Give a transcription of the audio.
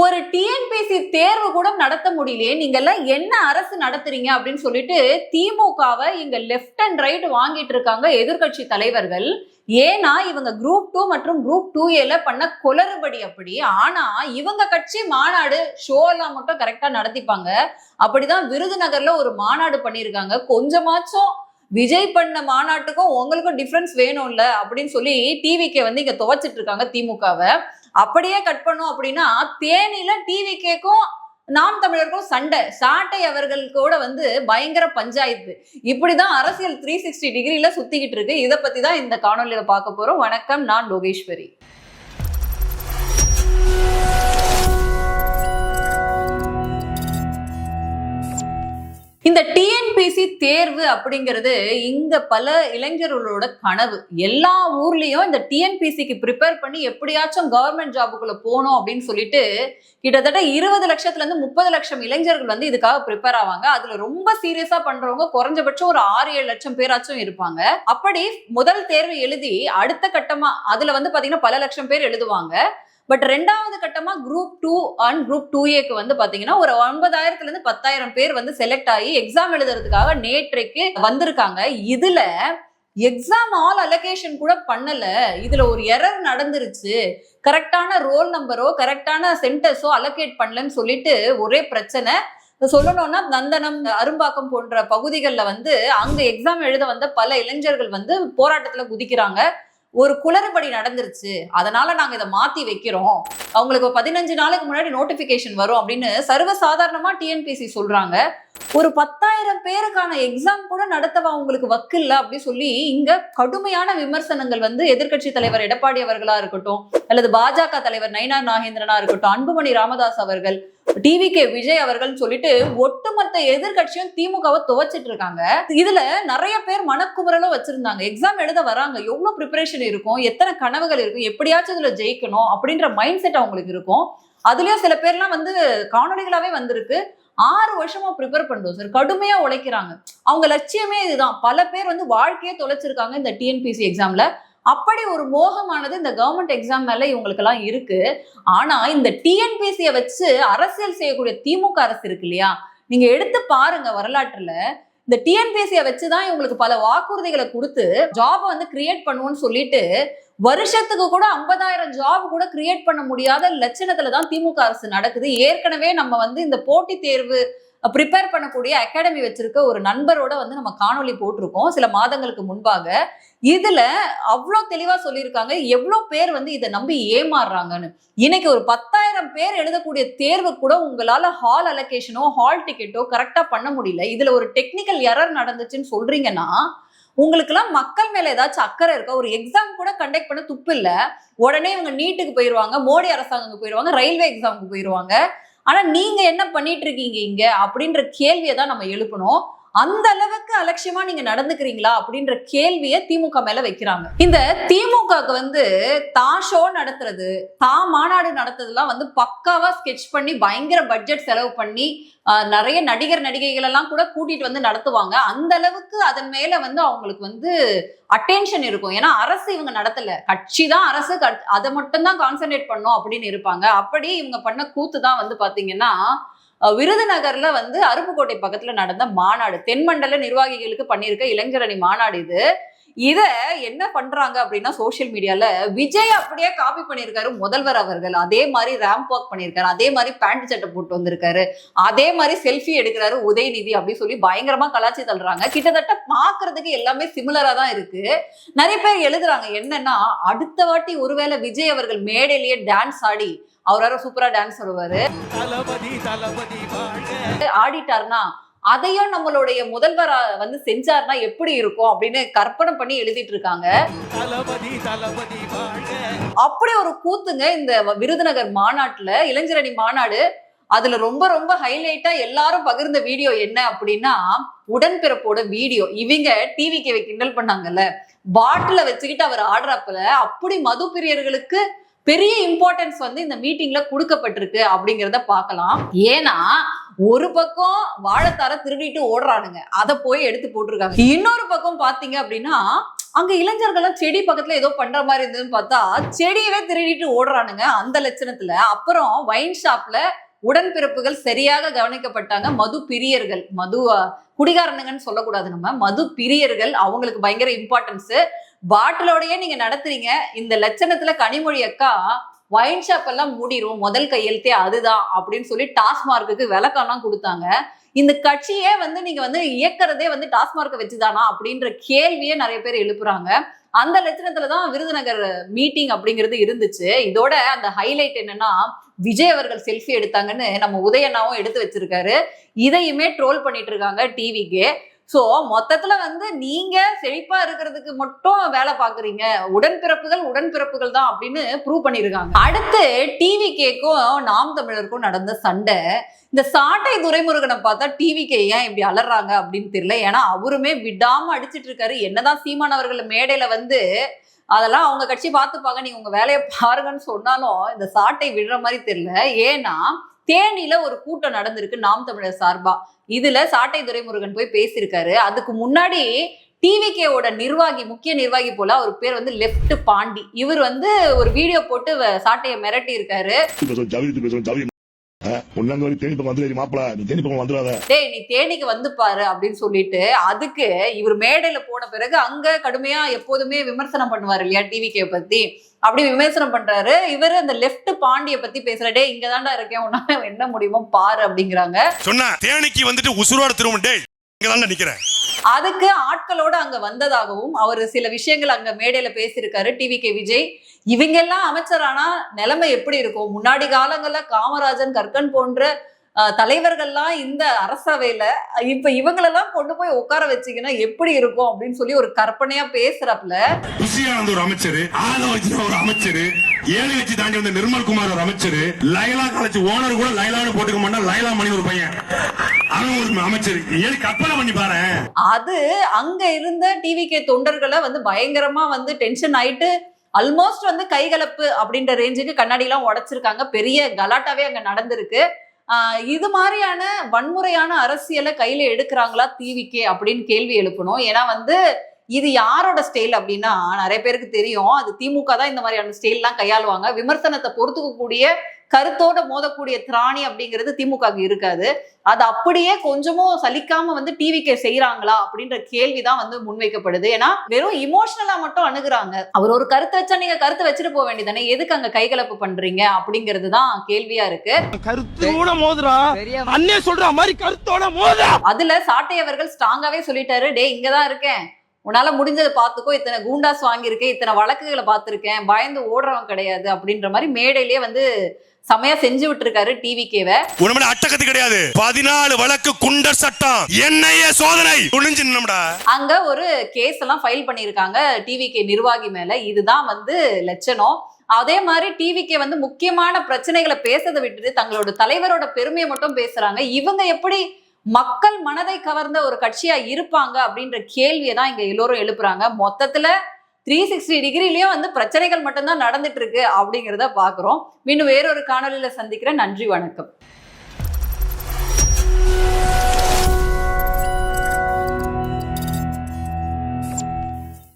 ஒரு டிஎன்பிசி தேர்வு கூட நடத்த முடியலையே நீங்க எல்லாம் என்ன அரசு நடத்துறீங்க அப்படின்னு சொல்லிட்டு திமுகவை இங்க லெஃப்ட் அண்ட் ரைட் வாங்கிட்டு இருக்காங்க எதிர்க்கட்சி தலைவர்கள். ஏன்னா இவங்க குரூப் டூ மற்றும் குரூப் டூ ஏல பண்ண குளறுபடி அப்படி. ஆனா இவங்க கட்சி மாநாடு ஷோ எல்லாம் மட்டும் கரெக்டா நடத்திப்பாங்க. அப்படிதான் விருதுநகர்ல ஒரு மாநாடு பண்ணியிருக்காங்க. கொஞ்சமாச்சும் விஜய் பண்ண மாநாட்டுக்கும் உங்களுக்கும் டிஃபரன்ஸ் வேணும்ல அப்படின்னு சொல்லி டிவிக்கே வந்து இங்க துவைச்சிட்டு இருக்காங்க திமுகவை. அப்படியே கட் பண்ணோம் அப்படின்னா தேனியில டிவிக்கேக்கும் நாம் தமிழருக்கும் சண்டை. சாட்டை அவர்கள் கூட வந்து பயங்கர பஞ்சாயத்து. இப்படிதான் அரசியல் த்ரீ சிக்ஸ்டி டிகிரியில சுத்திக்கிட்டு இருக்கு. இதை பத்தி தான் இந்த காணொலியில பார்க்க போறோம். வணக்கம் நான் லோகேஸ்வரி. இந்த டிஎன்பிசி தேர்வு அப்படிங்கிறது இங்க பல இளைஞர்களோட கனவு. எல்லா ஊர்லயும் இந்த டிஎன்பிசிக்கு ப்ரிப்பேர் பண்ணி எப்படியாச்சும் கவர்மெண்ட் ஜாபுக்குள்ள போகணும் அப்படின்னு சொல்லிட்டு கிட்டத்தட்ட இருபது லட்சத்துல இருந்து முப்பது லட்சம் இளைஞர்கள் வந்து இதுக்காக ப்ரிப்பேர் ஆவாங்க. அதுல ரொம்ப சீரியஸா பண்றவங்க குறைஞ்சபட்சம் ஒரு ஆறு ஏழு லட்சம் பேராச்சும் இருப்பாங்க. அப்படி முதல் தேர்வு எழுதி அடுத்த கட்டமா அதுல வந்து பாத்தீங்கன்னா பல லட்சம் பேர் எழுதுவாங்க. பட் ரெண்டாவது கட்டமா group two and group two ஏக்கு வந்து பாத்தீங்கன்னா ஒரு ஒன்பதாயிரத்துல இருந்து பத்தாயிரம் பேர் வந்து செலக்ட் ஆகி எக்ஸாம் எழுதுறதுக்காக நேற்றைக்கு வந்திருக்காங்க. இதுல எக்ஸாம் ஆல் அலோகேஷன் கூட பண்ணல. இதுல ஒரு எரர் நடந்துருச்சு. கரெக்டான ரோல் நம்பரோ கரெக்டான சென்டர்ஸோ அலோகேட் பண்ணலன்னு சொல்லிட்டு ஒரே பிரச்சனை. சொல்லணும்னா நந்தனம் அரும்பாக்கம் போன்ற பகுதிகளில் வந்து அங்க எக்ஸாம் எழுத வந்த பல இளைஞர்கள் வந்து போராட்டத்துல குதிக்கிறாங்க. ஒரு குளறுபடி நடந்துருச்சு. அதனால நாங்க இதை மாத்தி வைக்கிறோம். அவங்களுக்கு பதினஞ்சு நாளுக்கு முன்னாடி நோட்டிபிகேஷன் வரும் அப்படின்னு சர்வசாதாரணமா டிஎன்பிசி சொல்றாங்க. ஒரு பத்தாயிரம் பேருக்கான எக்ஸாம் கூட நடத்தவா உங்களுக்கு வக்கில்ல அப்படி சொல்லி இங்க கடுமையான விமர்சனங்கள் வந்து எதிர்க்கட்சி தலைவர் எடப்பாடி அவர்களா இருக்கட்டும் அல்லது பாஜக தலைவர் நயினார் நாகேந்திரனா இருக்கட்டும் அன்புமணி ராமதாஸ் அவர்கள் டிவி கே விஜய் அவர்கள் சொல்லிட்டு ஒட்டுமொத்த எதிர்க்கட்சியும் திமுகவை துவச்சிட்டு இருக்காங்க. இதுல நிறைய பேர் மனக்குமுறலும் வச்சிருந்தாங்க. எக்ஸாம் எழுத வராங்க. எவ்வளவு ப்ரிப்பரேஷன் இருக்கும்? எத்தனை கனவுகள் இருக்கும்? எப்படியாச்சும் இதுல ஜெயிக்கணும் அப்படின்ற மைண்ட் செட் அவங்களுக்கு இருக்கும். அதுலயும் சில பேர்லாம் வந்து காணொலிகளாவே வந்திருக்கு. ஆறு வருஷமா ப்ரிப்பேர் பண்றோம் சார் கடுமையா உழைக்கிறாங்க. அவங்க லட்சியமே இதுதான். பல பேர் வந்து வாழ்க்கையே தொலைச்சிருக்காங்க இந்த டிஎன்பிசி எக்ஸாம்ல அப்படி ஒரு மோகமானது இந்த கவர்மெண்ட் எக்ஸாம் மேல இவங்களுக்கெல்லாம் இருக்கு. ஆனா இந்த டிஎன்பிசியை வச்சு அரசியல் செய்யக்கூடிய திமுக அரசு இருக்கு இல்லையா? நீங்க எடுத்து பாருங்க வரலாற்றுல. இந்த டிஎன்பிஎஸ்சியை வச்சுதான் இவங்களுக்கு பல வாக்குறுதிகளை கொடுத்து ஜாபை வந்து கிரியேட் பண்ணுவோம்னு சொல்லிட்டு வருஷத்துக்கு கூட ஐம்பதாயிரம் ஜாப் கூட கிரியேட் பண்ண முடியாத லட்சணத்துல தான் திமுக அரசு நடக்குது. ஏற்கனவே நம்ம வந்து இந்த போட்டித் தேர்வு ப்ரிப்பேர் பண்ணக்கூடிய அகாடமி வச்சிருக்க ஒரு நண்பரோட வந்து நம்ம காணொளி போட்டிருக்கோம். சில மாதங்களுக்கு முன்பாக. இதுல அவ்வளோ தெளிவா சொல்லியிருக்காங்க. எவ்வளோ பேர் வந்து இதை நம்பி ஏமாறுறாங்கன்னு. இன்னைக்கு ஒரு பத்தாயிரம் பேர் எழுதக்கூடிய தேர்வு கூட உங்களால ஹால் அலோகேஷனோ ஹால் டிக்கெட்டோ கரெக்டா பண்ண முடியல. இதுல ஒரு டெக்னிக்கல் எரர் நடந்துச்சுன்னு சொல்றீங்கன்னா உங்களுக்குலாம் மக்கள் மேல ஏதாச்சும் அக்கறை இருக்கா? ஒரு எக்ஸாம் கூட கண்டக்ட் பண்ண துப்பு இல்லை. உடனே இவங்க நீட்டுக்கு போயிருவாங்க மோடி அரசாங்கத்துக்கு போயிருவாங்க ரயில்வே எக்ஸாமுக்கு போயிருவாங்க. ஆனா நீங்க என்ன பண்ணிட்டு இருக்கீங்க இங்க அப்படின்ற கேள்வியை தான் நம்ம எழுப்பணும். அந்த அளவுக்கு அலட்சியமா நீங்க நடந்துக்கிறீங்களா அப்படின்ற கேள்வியை திமுக மேல வைக்கிறாங்க. இந்த திமுகவுக்கு வந்து தா ஷோ நடத்துறது தா மாநாடு நடத்துறதுலாம் வந்து பக்காவா ஸ்கெட்ச் பண்ணி பயங்கர பட்ஜெட் செலவு பண்ணி நிறைய நடிகர் நடிகைகள் எல்லாம் கூட கூட்டிட்டு வந்து நடத்துவாங்க. அந்த அளவுக்கு அதன் மேல வந்து அவங்களுக்கு வந்து அட்டென்ஷன் இருக்கும். ஏன்னா அரசு இவங்க நடத்தல. கட்சி தான் அரசு கட்- அதை மட்டும்தான் கான்சென்ட்ரேட் பண்ணும் அப்படின்னு இருப்பாங்க. அப்படி இவங்க பண்ண கூத்து தான் வந்து பாத்தீங்கன்னா விருதுநகர்ல வந்து அருப்புக்கோட்டை பக்கத்துல நடந்த மாநாடு தென்மண்டல நிர்வாகிகளுக்கு பண்ணியிருக்க இளைஞரணி மாநாடு இது. இத என்ன பண்றாங்க அப்படின்னா சோஷியல் மீடியால விஜய் அப்படியே காப்பி பண்ணியிருக்காரு முதல்வர் அவர்கள். அதே மாதிரி ரேம்ப் வாக் பண்ணியிருக்காரு அதே மாதிரி பேண்ட் சட்டை போட்டு வந்திருக்காரு. அதே மாதிரி செல்ஃபி எடுக்கிறாரு உதயநிதி அப்படின்னு சொல்லி பயங்கரமா கலாச்சி தள்ளுறாங்க. கிட்டத்தட்ட பாக்குறதுக்கு எல்லாமே சிமிலரா தான் இருக்கு. நிறைய பேர் எழுதுறாங்க என்னன்னா அடுத்த வாட்டி ஒருவேளை விஜய் அவர்கள் மேடையிலேயே டான்ஸ் ஆடி அவரார சூப்பரா டான்ஸ் வருவாரு ஆடிட்டார்னா அதையும் நம்மளுடைய முதல்வர் வந்து செஞ்சார்னா எப்படி இருக்கும் அப்படின்னு கற்பனை பண்ணி எழுதிட்டு இருக்காங்க. அப்படி ஒரு கூத்துங்க இந்த விருதுநகர் மாநாட்டுல இளைஞரணி மாநாடு. அதுல ரொம்ப ரொம்ப ஹைலைட்டா எல்லாரும் பகிர்ந்த வீடியோ என்ன அப்படின்னா உடன்பிறப்போட வீடியோ. இவங்க டிவி கேவை கிண்டல் பண்ணாங்கல்ல. பாட்டில வச்சுக்கிட்டு அவர் ஆடுறாப்புல. அப்படி மது பிரியர்களுக்கு பெரிய இம்பார்ட்டன்ஸ் வந்து இந்த மீட்டிங்ல கொடுக்கப்பட்டிருக்கு அப்படிங்கிறத பார்க்கலாம். ஏன்னா ஒரு பக்கம் வாழைத்தார திருடிட்டு ஓடுறானுங்க. அதை போய் எடுத்து போட்டிருக்காங்க. இன்னொரு பக்கம் பாத்தீங்க அப்படின்னா அங்க இளைஞர்கள்லாம் செடி பக்கத்துல ஏதோ பண்ற மாதிரி இருந்ததுன்னு பார்த்தா செடியவே திருடிட்டு ஓடுறானுங்க அந்த லட்சணத்துல. அப்புறம் வைன் ஷாப்ல உடன்பிறப்புகள் சரியாக கவனிக்கப்பட்டாங்க மது பிரியர்கள். மது குடிகாரனுங்கன்னு சொல்லக்கூடாது நம்ம. மது பிரியர்கள் அவங்களுக்கு பயங்கர இம்பார்ட்டன்ஸ் பாட்டிலோடயே நீங்க நடத்துறீங்க. இந்த லட்சணத்துல கனிமொழி அக்கா ஒயின் ஷாப் எல்லாம் மூடிரும். முதல் கையெழுத்தே அதுதான் அப்படின்னு சொல்லி டாஸ்மார்க்கு விளக்கம்லாம் கொடுத்தாங்க. இந்த கட்சியே வந்து நீங்க வந்து இயக்குறதே வந்து டாஸ்மார்க்கை வச்சுதானா அப்படின்ற கேள்வியே நிறைய பேர் எழுப்புறாங்க. அந்த லட்சணத்துல தான் விருதுநகர் மீட்டிங் அப்படிங்கிறது இருந்துச்சு. இதோட அந்த ஹைலைட் என்னன்னா விஜய் அவர்கள் செல்ஃபி எடுத்தாங்கன்னு நம்ம உதயண்ணாவும் எடுத்து வச்சிருக்காரு. இதையுமே ட்ரோல் பண்ணிட்டு இருக்காங்க டிவிக்கு சோ மொத்தத்துல வந்து நீங்க செழிப்பா இருக்கிறதுக்கு மட்டும் வேலை பாக்குறீங்க உடன்பிறப்புகள் உடன்பிறப்புகள் தான் அப்படின்னு ப்ரூவ் பண்ணிருக்காங்க அடுத்து டிவி கேக்கும் நாம் தமிழருக்கும் நடந்த சண்டை. இந்த சாட்டை துரைமுருகனை பார்த்தா டிவிக்கு ஏன் இப்படி அலறாங்க அப்படின்னு தெரியல. ஏன்னா அவருமே விடாம அடிச்சிட்டு இருக்காரு. என்னதான் சீமான் அவர்கள் மேடையில வந்து அதெல்லாம் அவங்க கட்சி பார்த்துப்பாங்க. நீங்க உங்க வேலையை பாருங்கன்னு சொன்னாலும் இந்த சாட்டை விடுற மாதிரி தெரியல. ஏன்னா தேனியில ஒரு கூட்டம் நடந்திருக்கு நாம் தமிழர் சார்பா. இதுல சாட்டை துரைமுருகன் போய் பேசியிருக்காரு. அதுக்கு முன்னாடி டிவிகேவோட நிர்வாகி முக்கிய நிர்வாகி போல அவர் பேர் வந்து லெஃப்ட் பாண்டி. இவர் வந்து ஒரு வீடியோ போட்டு வ- சாட்டையை மிரட்டி இருக்காரு முன்னாங்க தேனி பக்கம் வந்துடாது மாப்பிள. நீ தேனி பக்கம் வந்துடாத. டேய் நீ தேனிக்கு வந்து பாரு அப்படின்னு சொல்லிட்டு அதுக்கு இவர் மேடையில போன பிறகு அங்க கடுமையா எப்போதுமே விமர்சனம் பண்ணுவார் இல்லையா டிவிகே பத்தி. அப்படி விமர்சனம் பண்றாரு. இவர் அந்த லெஃப்ட் பாண்டிய பத்தி பேசுற டே இங்க தான்டா இருக்கேன். உன்னால என்ன முடியுமோ பாரு அப்படிங்கிறாங்க. சொன்ன தேனிக்கு வந்துட்டு உசுரோட திரும்ப டேய் இங்க தான் நிக்கிறேன் அதுக்கு ஆட்களோட அங்க வந்ததாகவும் அவர் சில விஷயங்கள் அங்க மேடையில பேசியிருக்காரு. டிவி கே விஜய் இவங்க எல்லாம் அமைச்சரானா நிலைமை எப்படி இருக்கும்? முன்னாடி காலங்கள்ல காமராஜன் கற்கன் போன்ற தலைவர்கள்லாம் இந்த அரசவையில இப்ப இவங்களெல்லாம் கொண்டு போய் உட்கார வச்சீங்கன்னா எப்படி இருக்கும் அப்படின்னு சொல்லி ஒரு கற்பனையா பேசுறப்பல ருசியானந்த ஒரு அமைச்சர் ஆலோசனை ஒரு அமைச்சர் ஏழு கட்சி தாண்டி வந்த நிர்மல் குமார் ஒரு அமைச்சர் லைலா காலேஜ் ஓனர் கூட லைலான்னு போட்டுக்க மாட்டான் லைலா மணி ஒரு பையன். அது அங்க இருந்த டிவி கே தொண்டர்களை வந்து பயங்கரமா வந்து டென்ஷன் ஆயிட்டு ஆல்மோஸ்ட் வந்து கைகலப்பு அப்படின்ற ரேஞ்சுக்கு கண்ணாடி எல்லாம் உடைச்சிருக்காங்க. பெரிய கலாட்டாவே அங்க நடந்திருக்கு. இது மாதிரியான வன்முறையான அரசியலை கையில எடுக்கிறாங்களா தீவிக்கே அப்படின்னு கேள்வி எழுப்பணும். ஏன்னா வந்து இது யாரோட ஸ்டைல் அப்படின்னா நிறைய பேருக்கு தெரியும். அது திமுக தான் இந்த மாதிரியான ஸ்டைல்லாம் கையாளுவாங்க. விமர்சனத்தை பொறுத்துக்கக்கூடிய கருத்தோட மோதக்கூடிய திராணி அப்படிங்கிறது திமுக இருக்காது. அது அப்படியே கொஞ்சமும் சலிக்காம வந்து டிவிக்கு செய்யறாங்களா அப்படின்ற கேள்விதான் வந்து முன்வைக்கப்படுது. ஏன்னா வெறும் இமோஷனலா மட்டும் அணுகுறாங்க. அவர் ஒரு கருத்தை வச்சா நீங்க கருத்தை வச்சுட்டு போக வேண்டியதானே எதுக்கு அங்க கைகலப்பு பண்றீங்க அப்படிங்கிறது தான் கேள்வியா இருக்கு. கருத்தோட மோதுறா? அண்ணே சொல்ற மாதிரி கருத்தோட மோதுறா? அதுல சாட்டை அவர்கள் ஸ்ட்ராங்காவே சொல்லிட்டாரு. டே இங்கதான் இருக்கேன். உன்னால முடிஞ்சதை பார்த்துக்கோ. இத்தனை கூண்டாஸ் வாங்கியிருக்கேன் இத்தனை வழக்குகளை பார்த்திருக்கேன். பயந்து ஓடுறவன் கிடையாது அப்படின்ற மாதிரி மேடையிலேயே வந்து செமையா செஞ்சு விட்டுருக்காரு டிவிக்கேவை உடம்புல அட்டகத்து கிடையாது. பதினாலு வழக்கு குண்டர் சட்டம். என்னைய சோதனை. துணிஞ்சு நின்னம்டா. அங்க ஒரு கேஸ் எல்லாம் ஃபைல் பண்ணியிருக்காங்க டிவிகே நிர்வாகி மேல. இதுதான் வந்து லட்சணம். அதே மாதிரி டிவிகே வந்து முக்கியமான பிரச்சனைகளை பேசுறதை விட்டுட்டு தங்களோட தலைவரோட பெருமையை மட்டும் பேசுறாங்க. இவங்க எப்படி மக்கள் மனதை கவர்ந்த ஒரு கட்சியா இருப்பாங்க அப்படின்ற கேள்வியை தான் இங்க எல்லோரும் எழுப்புறாங்க. மொத்தத்துல த்ரீ சிக்ஸ்டி டிகிரிலயும் வந்து பிரச்சனைகள் மட்டும்தான் நடந்துட்டு இருக்கு அப்படிங்கிறத பாக்குறோம். மீண்டும் வேறொரு காணொலியில சந்திக்கிறேன். நன்றி வணக்கம்.